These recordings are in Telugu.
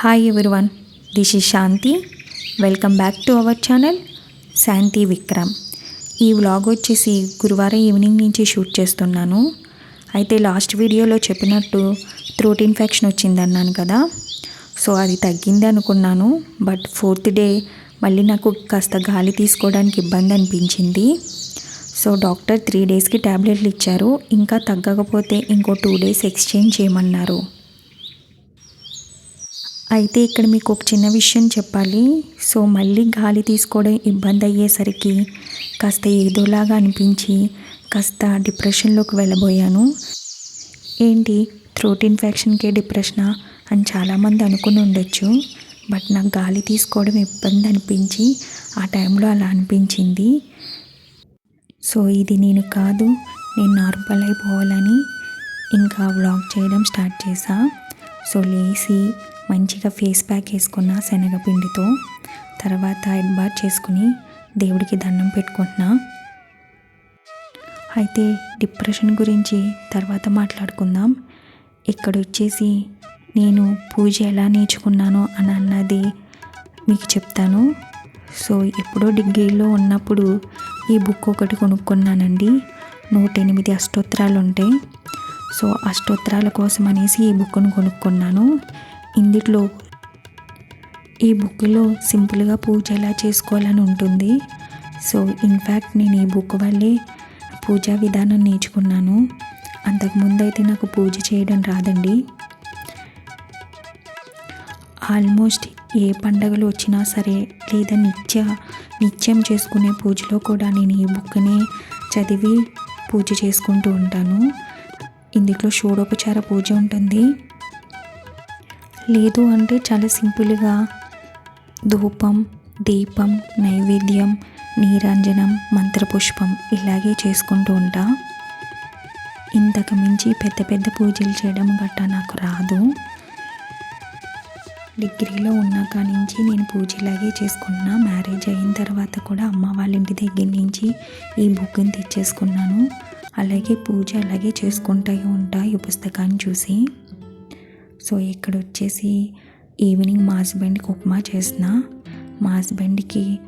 Hi everyone this is Shanthi welcome back to our channel Shanthi Vikram ఈ వ్లాగ్ వచ్చేసి గురువారం ఈవినింగ్ నుంచి షూట్ చేస్తున్నాను. అయితే లాస్ట్ వీడియోలో చెప్పినట్టు థ్రోట్ ఇన్ఫెక్షన్ వచ్చిందన్నాను కదా. సో అది తగ్గింది అనుకున్నాను బట్ ఫోర్త్ డే మళ్ళీ నాకు కాస్త గాలి తీసుకోవడానికి ఇబ్బంది అనిపించింది. సో డాక్టర్ త్రీ డేస్కి ట్యాబ్లెట్లు ఇచ్చారు. ఇంకా తగ్గకపోతే ఇంకో టూ డేస్ ఎక్స్చేంజ్ చేయమన్నారు. అయితే ఇక్కడ మీకు ఒక చిన్న విషయం చెప్పాలి. సో మళ్ళీ గాలి తీసుకోవడం ఇబ్బంది అయ్యేసరికి కాస్త ఏదోలాగా అనిపించి కాస్త డిప్రెషన్లోకి వెళ్ళబోయాను. ఏంటి? థ్రోట్ ఇన్ఫెక్షన్కే డిప్రెషనా? అని చాలామంది అనుకుని ఉండొచ్చు. బట్ నాకు గాలి తీసుకోవడం ఇబ్బంది అనిపించి ఆ టైంలో అలా అనిపించింది. సో ఇది నేను కాదు నేను నార్మల్ అయిపోవాలని ఇంకా వ్లాగ్ చేయడం స్టార్ట్ చేశా. సో లేచి మంచిగా ఫేస్ ప్యాక్ వేసుకున్న శనగపిండితో తర్వాత హెడ్ బాత్ చేసుకుని దేవుడికి దండం పెట్టుకుంటున్నా. అయితే డిప్రెషన్ గురించి తర్వాత మాట్లాడుకుందాం. ఇక్కడ వచ్చేసి నేను పూజ ఎలా నేర్చుకున్నానో అని అన్నది మీకు చెప్తాను. సో ఎప్పుడో డిగ్రీలో ఉన్నప్పుడు ఈ బుక్ ఒకటి కొనుక్కున్నానండి. నూట ఎనిమిది అష్టోత్తరాలు ఉంటాయి సో అష్టోత్తరాల కోసం అనేసి ఈ బుక్ను కొనుక్కున్నాను. ఇందులో ఈ బుక్లో సింపుల్గా పూజ ఎలా చేసుకోవాలని ఉంటుంది. సో ఇన్ఫ్యాక్ట్ నేను ఈ బుక్ వల్లే పూజా విధానం నేర్చుకున్నాను. అంతకుముందు అయితే నాకు పూజ చేయడం రాదండి. ఆల్మోస్ట్ ఏ పండగలు వచ్చినా సరే లేదా నిత్య నిత్యం చేసుకునే పూజలో కూడా నేను ఈ బుక్ని చదివి పూజ చేసుకుంటూ ఉంటాను. ఇందులో షోడోపచార పూజ ఉంటుంది. లేదు అంటే చాలా సింపుల్గా ధూపం దీపం నైవేద్యం నీరంజనం మంత్రపుష్పం ఇలాగే చేసుకుంటూ ఉంటా. ఇంతకు మించి పెద్ద పెద్ద పూజలు చేయడం గట్టా నాకు రాదు. డిగ్రీలో ఉన్నాక నుంచి నేను పూజలాగే చేసుకున్నా మ్యారేజ్ అయిన తర్వాత కూడా అమ్మ వాళ్ళ ఇంటి దగ్గర నుంచి ఈ బుక్ని తెచ్చేసుకున్నాను. అలాగే పూజ అలాగే చేసుకుంటూ ఉంటా ఈ పుస్తకాన్ని చూసి. సో ఇక్కడ వచ్చేసి ఈవినింగ్ మా హస్బెండ్కి ఉప్మా చేసిన. మా హస్బెండ్కి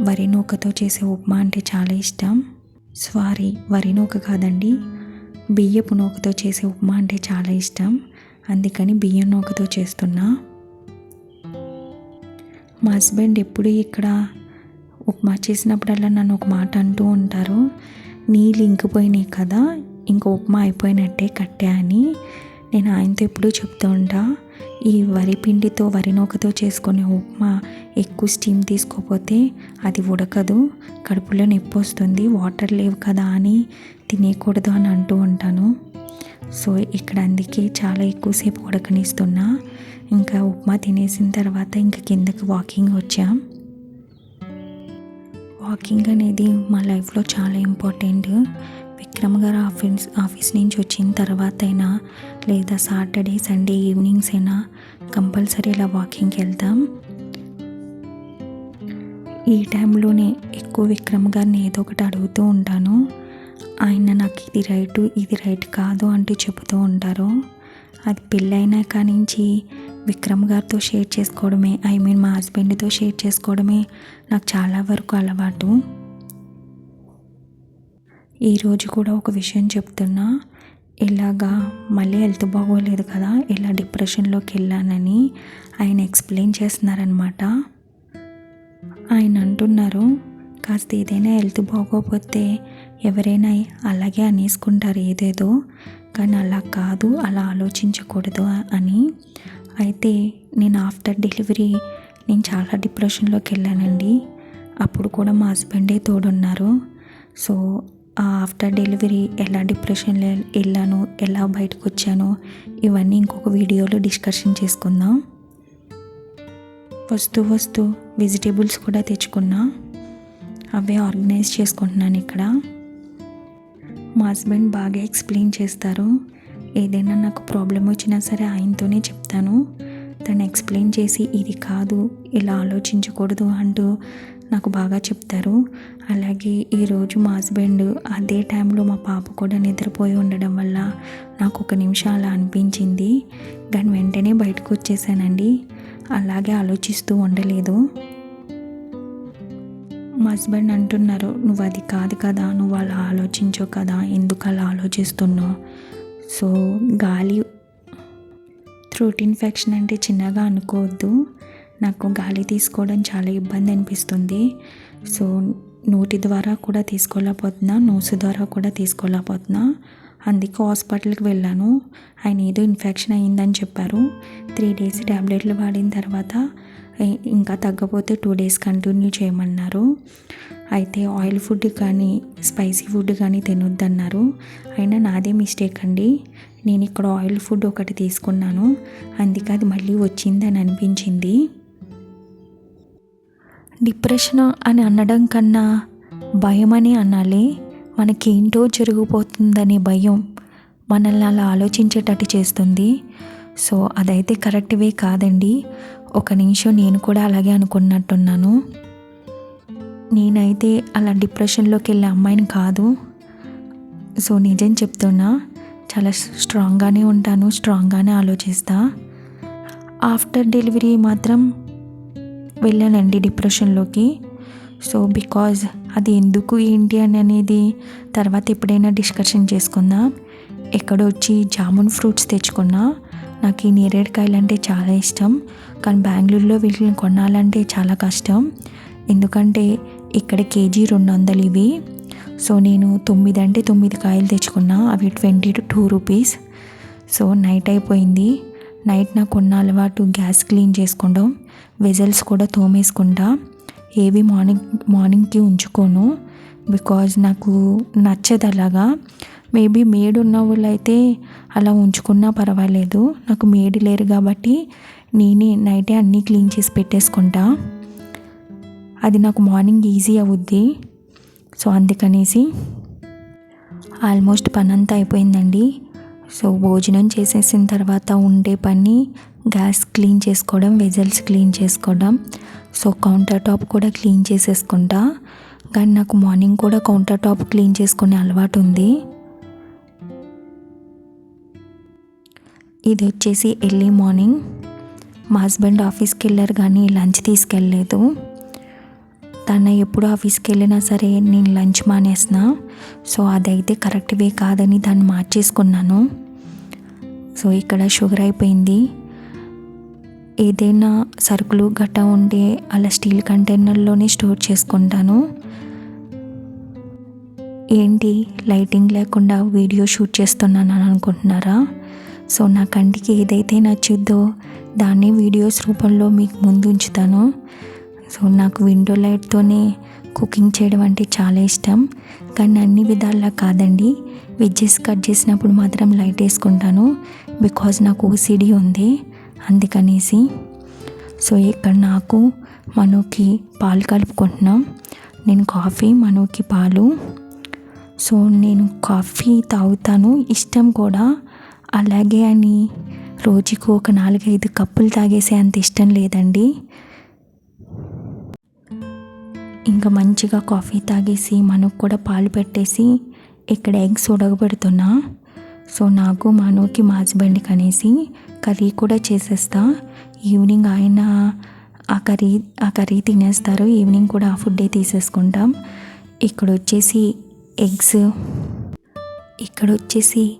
వరి నూకతో చేసే ఉప్మా అంటే చాలా ఇష్టం. సారీ వరి నూక కాదండి బియ్యపు నూకతో చేసే ఉప్మా అంటే చాలా ఇష్టం. అందుకని బియ్యం నూకతో చేస్తున్నా. మా హస్బెండ్ ఎప్పుడు ఇక్కడ ఉప్మా చేసినప్పుడల్లా నన్ను ఒక మాట అంటూ ఉంటారు నీళ్ళు ఇంకిపోయినాయి కదా ఇంక ఉప్మా అయిపోయినట్టే కట్టా అని. నేను ఆయనతో ఎప్పుడూ చెప్తూ ఉంటా ఈ వరి పిండితో వరి నూకతో చేసుకునే ఉప్మా ఎక్కువ స్టీమ్ తీసుకోపోతే అది ఉడకదు కడుపులో నొప్పి వస్తుంది వాటర్ లేవు కదా అని తినేయకూడదు అని అంటూ ఉంటాను. సో ఇక్కడ అందుకే చాలా ఎక్కువసేపు ఉడకనిస్తున్నా. ఇంకా ఉప్మా తినేసిన తర్వాత ఇంకా కిందకి వాకింగ్ వచ్చాం. వాకింగ్ అనేది మా లైఫ్లో చాలా ఇంపార్టెంట్. విక్రమ్ గారు ఆఫీస్ ఆఫీస్ నుంచి వచ్చిన తర్వాత అయినా లేదా సాటర్డే సండే ఈవినింగ్స్ అయినా కంపల్సరీ ఇలా వాకింగ్కి వెళ్తాం. ఈ టైంలోనే ఎక్కువ విక్రమ్ గారిని ఏదో ఒకటి అడుగుతూ ఉంటాను. ఆయన నాకు ఇది రైటు ఇది రైట్ కాదు అంటూ చెబుతూ ఉంటారు. అది పెళ్ళైనా కానించి విక్రమ్ గారితో షేర్ చేసుకోవడమే ఐ మీన్ మా హస్బెండ్తో షేర్ చేసుకోవడమే నాకు చాలా వరకు అలవాటు. ఈరోజు కూడా ఒక విషయం చెప్తున్నా ఇలాగా మళ్ళీ హెల్త్ బాగోలేదు కదా ఇలా డిప్రెషన్లోకి వెళ్ళానని ఆయన ఎక్స్ప్లెయిన్ చేస్తున్నారనమాట ఆయన అంటున్నారు కాస్త ఏదైనా హెల్త్ బాగోకపోతే ఎవరైనా అలాగే అనేసుకుంటారు ఏదేదో కానీ అలా కాదు అలా ఆలోచించకూడదు అని. అయితే నేను ఆఫ్టర్ డెలివరీ నేను చాలా డిప్రెషన్లోకి వెళ్ళానండి. అప్పుడు కూడా మా హస్బెండే తోడున్నారు. సో ఆ ఆఫ్టర్ డెలివరీ ఎలా డిప్రెషన్లో వెళ్ళాను ఎలా బయటకు వచ్చాను ఇవన్నీ ఇంకొక వీడియోలో డిస్కషన్ చేసుకుందాం. వస్తూ వస్తూ వెజిటేబుల్స్ కూడా తెచ్చుకున్నా. అవే ఆర్గనైజ్ చేసుకుంటున్నాను ఇక్కడ. మా హస్బెండ్ బాగా ఎక్స్ప్లెయిన్ చేస్తారు. ఏదైనా నాకు ప్రాబ్లం వచ్చినా సరే ఆయనతోనే చెప్తాను. తను ఎక్స్ప్లెయిన్ చేసి ఇది కాదు ఇలా ఆలోచించకూడదు అంటూ నాకు బాగా చెప్తారు. అలాగే ఈరోజు మా హస్బెండ్ అదే టైంలో మా పాప కూడా నిద్రపోయి ఉండడం వల్ల నాకు ఒక నిమిషం అలా అనిపించింది. కానీ వెంటనే బయటకు వచ్చేసానండి. అలాగే ఆలోచిస్తూ ఉండలేదు. మా హస్బెండ్ అంటున్నారు నువ్వు అది కాదు కదా నువ్వు అలా ఆలోచించవు కదా ఎందుకు అలా ఆలోచిస్తున్నావు? సో గాలి థ్రోట్ ఇన్ఫెక్షన్ అంటే చిన్నగా అనుకోవద్దు. నాకు గాలి తీసుకోవడం చాలా ఇబ్బంది అనిపిస్తుంది. సో నోటి ద్వారా కూడా తీసుకోలేకపోతున్నా నోసు ద్వారా కూడా తీసుకోలేకపోతున్నా. అందుకే హాస్పిటల్కి వెళ్ళాను. ఆయన ఏదో ఇన్ఫెక్షన్ అయ్యిందని చెప్పారు. త్రీ డేస్ ట్యాబ్లెట్లు వాడిన తర్వాత ఇంకా తగ్గపోతే టూ డేస్ కంటిన్యూ చేయమన్నారు. అయితే ఆయిల్ ఫుడ్ కానీ స్పైసీ ఫుడ్ కానీ తినొద్దన్నారు. అయినా నాదే మిస్టేక్ అండి. నేను ఇక్కడ ఆయిల్ ఫుడ్ ఒకటి తీసుకున్నాను. అందుకే అది మళ్ళీ వచ్చిందని అనిపించింది. డిప్రెషన్ అని అనడం కన్నా భయం అని అనాలి. మనకేంటో జరిగిపోతుందనే భయం మనల్ని అలా ఆలోచించేటట్టు చేస్తుంది. సో అదైతే కరెక్ట్వే కాదండి. ఒక నిమిషం నేను కూడా అలాగే అనుకున్నట్టున్నాను. నేనైతే అలా డిప్రెషన్లోకి వెళ్ళే అమ్మాయిని కాదు. సో నిజం చెప్తున్నా చాలా స్ట్రాంగ్గానే ఉంటాను స్ట్రాంగ్గానే ఆలోచిస్తా. ఆఫ్టర్ డెలివరీ మాత్రం వెళ్ళానండి డిప్రెషన్లోకి సో బికాజ్ అది ఎందుకు ఏంటి అని అనేది తర్వాత ఎప్పుడైనా డిస్కషన్ చేసుకుందాం. ఎక్కడొచ్చి జామున్ ఫ్రూట్స్ తెచ్చుకున్నా. నాకు ఈ నేరేడుకాయలు అంటే చాలా ఇష్టం. కానీ బెంగళూరులో వీటిని కొనాలంటే చాలా కష్టం. ఎందుకంటే ఇక్కడ కేజీ రెండు వందలు ఇవి. సో నేను తొమ్మిది అంటే తొమ్మిది కాయలు తెచ్చుకున్నా. అవి twenty two two rupees. So night అయిపోయింది. నైట్ నాకు ఉన్న అలవాటు గ్యాస్ క్లీన్ చేసుకుంటాం. వెజల్స్ కూడా తోమేసుకుంటా. ఏవి మార్నింగ్ మార్నింగ్కి ఉంచుకోను. బికాజ్ నాకు నచ్చదు అలాగా. మేబీ మేడ్ ఉన్న వాళ్ళు అయితే అలా ఉంచుకున్నా పర్వాలేదు. నాకు మేడ్ లేరు కాబట్టి నేనే నైటే అన్నీ క్లీన్ చేసి పెట్టేసుకుంటా. అది నాకు మార్నింగ్ ఈజీ అవుద్ది. సో అందుకనేసి ఆల్మోస్ట్ పని అంతా అయిపోయిందండి. సో భోజనం చేసేసిన తర్వాత ఉండే పని గ్యాస్ క్లీన్ చేసుకోవడం వెజల్స్ క్లీన్ చేసుకోవడం. సో కౌంటర్ టాప్ కూడా క్లీన్ చేసేసుకుంటా. కానీ నాకు మార్నింగ్ కూడా కౌంటర్ టాప్ క్లీన్ చేసుకునే అలవాటు ఉంది. ఇది వచ్చేసి ఎర్లీ మార్నింగ్ మా హస్బెండ్ ఆఫీస్కి వెళ్ళారు కానీ లంచ్ తీసుకెళ్ళలేదు. తను ఎప్పుడు ఆఫీస్కి వెళ్ళినా సరే నేను లంచ్ మానేసిన సో అదైతే కరెక్ట్ వే కాదని దాన్ని మార్చేసుకున్నాను. సో ఇక్కడ షుగర్ అయిపోయింది. ఏదైనా సరుకులు గట్టా ఉంటే అలా స్టీల్ కంటైనర్లోనే స్టోర్ చేసుకుంటాను. ఏంటి లైటింగ్ లేకుండా వీడియో షూట్ చేస్తున్నాను అని అనుకుంటున్నారా? సో నా కంటికి ఏదైతే నచ్చుద్దో దాన్ని వీడియోస్ రూపంలో మీకు ముందు ఉంచుతాను. సో నాకు విండో లైట్తోనే కుకింగ్ చేయడం అంటే చాలా ఇష్టం. కానీ అన్ని విధాలా కాదండి. వెజ్జెస్ కట్ చేసినప్పుడు మాత్రం లైట్ వేసుకుంటాను. బికాజ్ నాకు ఓసిడి ఉంది. అందుకనేసి. సో ఇక్కడ నాకు మనోకి పాలు కలుపుకుంటున్నాం. నేను కాఫీ మనోకి పాలు. సో నేను కాఫీ తాగుతాను. ఇష్టం కూడా. అలాగే అని రోజుకు ఒక నాలుగైదు కప్పులు తాగేసే అంత ఇష్టం లేదండి. ఇంకా మంచిగా కాఫీ తాగేసి మనకు కూడా పాలు పెట్టేసి ఇక్కడ ఎగ్స్ ఉడకబెడుతున్నా. సో నాకు మనోకి మా హస్బెండ్కి అనేసి కర్రీ కూడా చేసేస్తా. ఈవినింగ్ ఆయన ఆ కర్రీ ఆ కర్రీ తినేస్తారు. ఈవినింగ్ కూడా ఆ ఫుడ్డే తీసేసుకుంటాం. ఇక్కడ వచ్చేసి ఎగ్స్ ఇక్కడ వచ్చేసి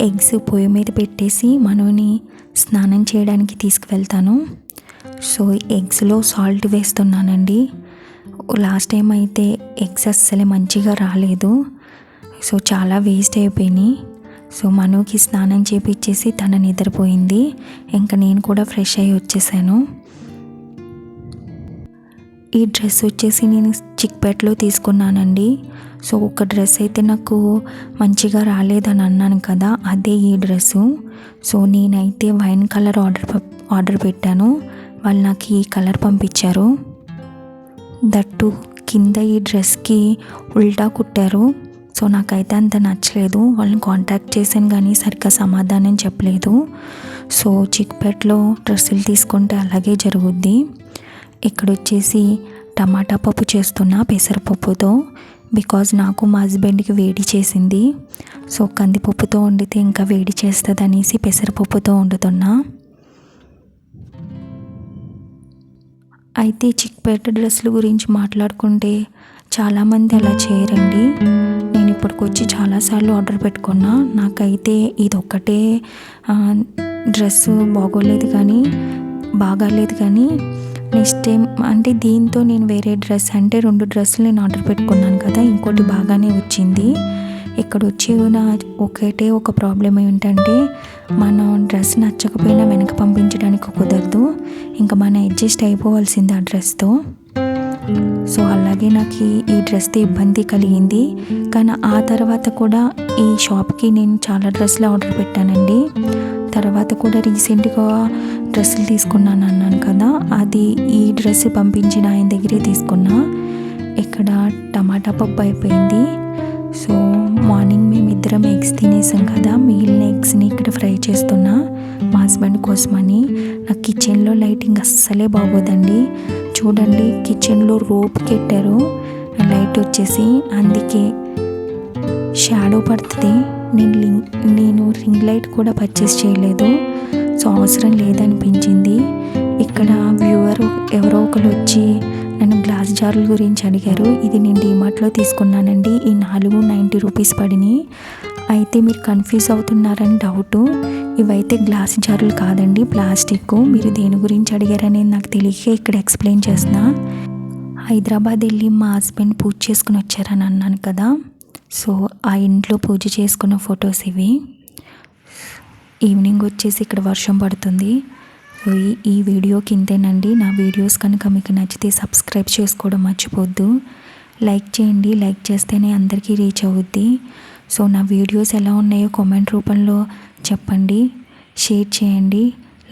ఎగ్స్ పొయ్యి మీద పెట్టేసి మనోని స్నానం చేయడానికి తీసుకువెళ్తాను. సో ఎగ్స్లో సాల్ట్ వేస్తున్నానండి. లాస్ట్ టైం అయితే ఎగ్స్ అస్సలే మంచిగా రాలేదు. సో చాలా వేస్ట్ అయిపోయినాయి. సో మనుకి స్నానం చేపించేసి తన నిద్రపోయింది. ఇంకా నేను కూడా ఫ్రెష్ అయ్యి వచ్చేసాను. ఈ డ్రెస్ వచ్చేసి నేను చిక్పేటలో తీసుకున్నానండి. సో ఒక డ్రెస్ అయితే నాకు మంచిగా రాలేదని అన్నాను కదా అదే ఈ డ్రెస్సు. సో నేనైతే వైన్ కలర్ ఆర్డర్ ఆర్డర్ పెట్టాను. వాళ్ళు నాకు ఈ కలర్ పంపించారు. దట్టు కింద ఈ డ్రెస్కి ఉల్టా కుట్టారు. సో నాకైతే అంత నచ్చలేదు. వాళ్ళని కాంటాక్ట్ చేశాను కానీ సరిగ్గా సమాధానం చెప్పలేదు. సో చిక్పేట్లో డ్రెస్సులు తీసుకుంటే అలాగే జరుగుద్ది. ఇక్కడ వచ్చేసి టమాటా పప్పు చేస్తున్నా పెసరపప్పుతో. బికాజ్ నాకు మా హస్బెండ్కి వేడి చేసింది. సో కందిపప్పుతో వండితే ఇంకా వేడి చేస్తుంది అనేసి పెసరపప్పుతో వండుతున్నా. అయితే చిక్పేట డ్రెస్సుల గురించి మాట్లాడుకుంటే చాలామంది అలా చేయరండి. నేను ఇప్పటికొచ్చి చాలాసార్లు ఆర్డర్ పెట్టుకున్నా. నాకైతే ఇది ఒక్కటే డ్రెస్ బాగోలేదు కానీ బాగాలేదు కానీ నెక్స్ట్ టైం అంటే దీంతో నేను వేరే డ్రెస్ అంటే రెండు డ్రెస్సులు నేను ఆర్డర్ పెట్టుకున్నాను కదా ఇంకోటి బాగానే వచ్చింది. ఇక్కడ వచ్చే నా ఒకటే ఒక ప్రాబ్లం ఏంటంటే మనం డ్రెస్ నచ్చకపోయినా వెనక పంపించడానికి కుదరదు. ఇంకా మనం అడ్జస్ట్ అయిపోవాల్సింది ఆ డ్రెస్తో. సో అలాగే నాకు ఈ డ్రెస్తో ఇబ్బంది కలిగింది. కానీ ఆ తర్వాత కూడా ఈ షాప్కి నేను చాలా డ్రెస్సులు ఆర్డర్ పెట్టానండి. తర్వాత కూడా రీసెంట్గా డ్రెస్సులు తీసుకున్నాను అన్నాను కదా అది ఈ డ్రెస్ పంపించిన ఆయన దగ్గరే తీసుకున్నా. ఇక్కడ టమాటా పప్పు అయిపోయింది. సో మార్నింగ్ మేము ఇద్దరం ఎగ్స్ తినేసాం కదా మిగిలిన ఎగ్స్ని ఇక్కడ ఫ్రై చేస్తున్నా మా హస్బెండ్ కోసమని. నాకు కిచెన్లో లైటింగ్ అస్సలే బాగోదండి. చూడండి కిచెన్లో రోప్ కెట్టారు. లైట్ వచ్చేసి అందుకే షాడో పడుతుంది. నేను లింక్ నేను రింగ్ లైట్ కూడా పర్చేస్ చేయలేదు. సో అవసరం లేదనిపించింది. ఇక్కడ వ్యూవర్ ఎవరో ఒకరు వచ్చి నన్ను గ్లాస్ జార్ల గురించి అడిగారు. ఇది నేను డిమార్ట్లో తీసుకున్నానండి. ఈ నాలుగు నైంటీ రూపీస్ పడినాయి అయితే మీరు కన్ఫ్యూజ్ అవుతున్నారని డౌటు. ఇవైతే గ్లాస్ జార్లు కాదండి ప్లాస్టిక్ మీరు దేని గురించి అడిగారనేది నాకు తెలియక ఇక్కడ ఎక్స్ప్లెయిన్ చేసిన హైదరాబాద్ వెళ్ళి మా హస్బెండ్ పూజ చేసుకుని వచ్చారని అన్నాను కదా. సో ఆ ఇంట్లో పూజ చేసుకున్న ఫొటోస్ ఇవి. ఈవినింగ్ వచ్చేసి ఇక్కడ వర్షం పడుతుంది. ఈ ఈ వీడియో కిందేనండి. నా వీడియోస్ కనుక మీకు నచ్చితే సబ్స్క్రైబ్ చేసుకోవడం మర్చిపోద్దు. లైక్ చేయండి. లైక్ చేస్తేనే అందరికీ రీచ్ అవుద్ది. సో నా వీడియోస్ ఎలా ఉన్నాయో కామెంట్ రూపంలో చెప్పండి. షేర్ చేయండి.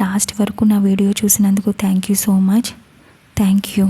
లాస్ట్ వరకు నా వీడియో చూసినందుకు thank you so much. Thank you.